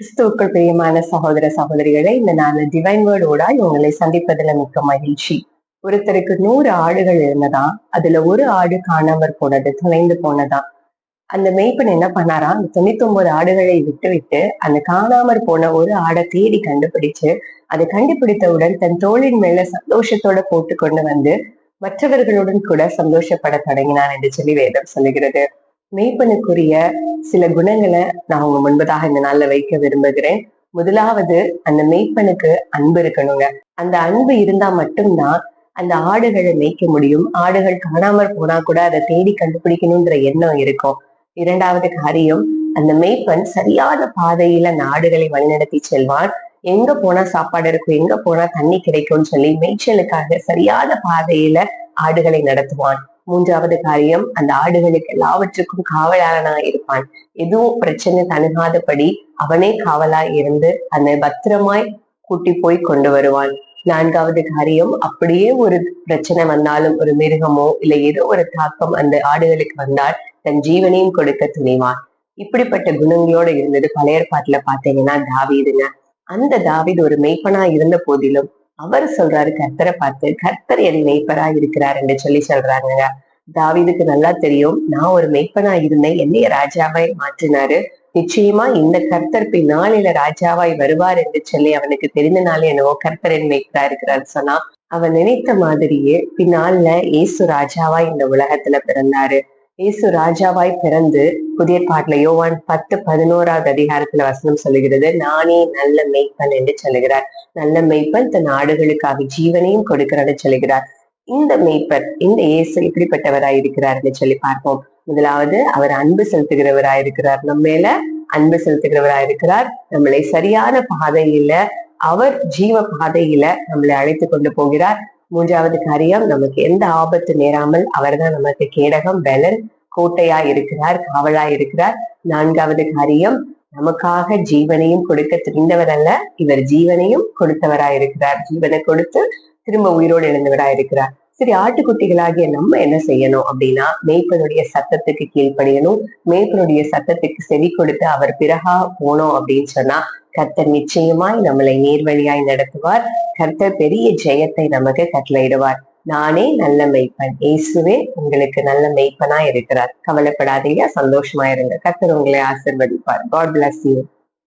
கிறிஸ்துவுக்குள் பிரியமான சகோதர சகோதரிகளை இந்த நாள் டிவைன் வேர்டோட உங்களை சந்திப்பதில் மிக்க மகிழ்ச்சி. ஒருத்தருக்கு நூறு ஆடுகள் இருந்ததா அதுல ஒரு ஆடு காணாமற் போனது தொலைந்து போனதா அந்த மேய்ப்பன் என்ன பண்ணாரா அந்த தொண்ணூத்தி ஒன்பது ஆடுகளை விட்டு விட்டு அந்த காணாமற் போன ஒரு ஆடை தேடி கண்டுபிடிச்சு அதை கண்டுபிடித்தவுடன் தன் தோளின் மேல சந்தோஷத்தோட போட்டு கொண்டு வந்து மற்றவர்களுடன் கூட சந்தோஷப்பட தொடங்கினான் என்று சொல்லி வேதம் சொல்லுகிறது. மெய்ப்பனுக்குரிய சில குணங்களை நான் உங்க முன்பதாக இந்த நாள்ல வைக்க விரும்புகிறேன். முதலாவது அந்த மெய்ப்பனுக்கு அன்பு இருக்கணுங்க. அந்த அன்பு இருந்தா மட்டும்தான் அந்த ஆடுகளை மேய்க்க முடியும். ஆடுகள் காணாமற் போனா கூட அதை தேடி கண்டுபிடிக்கணுங்கிற எண்ணம் இருக்கும். இரண்டாவது காரியம் அந்த மெய்ப்பன் சரியான பாதையில அந்த ஆடுகளை வழிநடத்தி செல்வான். எங்க போனா சாப்பாடு இருக்கும் எங்க போனா தண்ணி கிடைக்கும்னு சொல்லி மேய்ச்சலுக்காக சரியான பாதையில ஆடுகளை நடத்துவான். மூன்றாவது காரியம் அந்த ஆடுகளுக்கு எல்லாவற்றுக்கும் காவலாளனா இருப்பான். எதுவும் பிரச்சனை தணுகாதபடி அவனே காவலா இருந்து அந்த பத்திரமாய் கூட்டி போய் கொண்டு வருவான். நான்காவது காரியம் அப்படியே ஒரு பிரச்சனை வந்தாலும் ஒரு மிருகமோ இல்ல ஏதோ ஒரு தாக்கம் அந்த ஆடுகளுக்கு வந்தால் தன் ஜீவனையும் கொடுக்க துணிவான். இப்படிப்பட்ட குணங்களோட இருந்தது பழைய பாட்டுல பாத்தீங்கன்னா தாவீதுங்க. அந்த தாவீது ஒரு மெய்ப்பனா இருந்த போதிலும் அவர் சொல்றாரு கர்த்தரை பார்த்து கர்த்தர் என் மெய்ப்பரா இருக்கிறார் என்று சொல்லி சொல்றாங்க தாவிதுக்கு நல்லா தெரியும் நான் ஒரு மெய்ப்பனா இருந்தேன் என்னைய ராஜாவை மாற்றினாரு. நிச்சயமா இந்த கர்த்தர் பின்னாளில ராஜாவாய் வருவார் என்று சொல்லி அவனுக்கு தெரிந்தனாலே என்னவோ கர்த்தர் என் மெய்ப்பரா இருக்கிறார் சொன்னா அவன் நினைத்த மாதிரியே பின்னால இயேசு ராஜாவாய் இந்த உலகத்துல பிறந்தாரு. இயேசு ராஜாவாய் பிறந்து புதிய பாட்டுல யோவான் பத்து பதினோராவது அதிகாரத்துல வசனம் சொல்லுகிறது நானே நல்ல மெய்ப்பன் என்று சொல்லுகிறார். நல்ல மெய்ப்பன் தன் ஆடுகளுக்காக ஜீவனையும் கொடுக்கிறான்னு சொல்லுகிறார். இந்த மெய்ப்பர் இந்த இயேசு இப்படிப்பட்டவராய் இருக்கிறார்னு சொல்லி பார்ப்போம். முதலாவது அவர் அன்பு செலுத்துகிறவராய் இருக்கிறார் நம்ம மேல அன்பு செலுத்துகிறவராய் இருக்கிறார் நம்மளை சரியான பாதையில அவர் ஜீவ பாதையில நம்மளை அழைத்து கொண்டு போகிறார். மூன்றாவது காரியம் நமக்கு எந்த ஆபத்து நேராமல் அவர்தான் நமக்கு கேடகம் பலன் கோட்டையா இருக்கிறார் காவலா இருக்கிறார் நான்காவது காரியம் நமக்காக ஜீவனையும் கொடுக்க தெரிந்தவர் அல்ல இவர் ஜீவனையும் கொடுத்தவராய் இருக்கிறார் ஜீவனை கொடுத்து திரும்ப உயிரோடு எழுந்தவராய் இருக்கிறார். சரி ஆட்டுக்குட்டிகளாகிய நம்ம என்ன செய்யணும் அப்படின்னா மேய்ப்பனுடைய சத்தத்துக்கு கீழ்ப்படியணும். மேய்ப்பனுடைய சத்தத்துக்கு செவி கொடுத்து அவர் பிறகா போனோம் அப்படின்னு சொன்னா கர்த்தர் நிச்சயமாய் நம்மளை நேர்வழியாய் நடத்துவார். கர்த்தர் பெரிய ஜெயத்தை நமக்கு கட்டளையிடுவார். நானே நல்ல மெய்ப்பன். இயேசுவே உங்களுக்கு நல்ல மெய்ப்பனா இருக்கிறார். கவலைப்படாதீங்க சந்தோஷமா இருங்க கர்த்தர் உங்களை ஆசிர்வதிப்பார். God bless you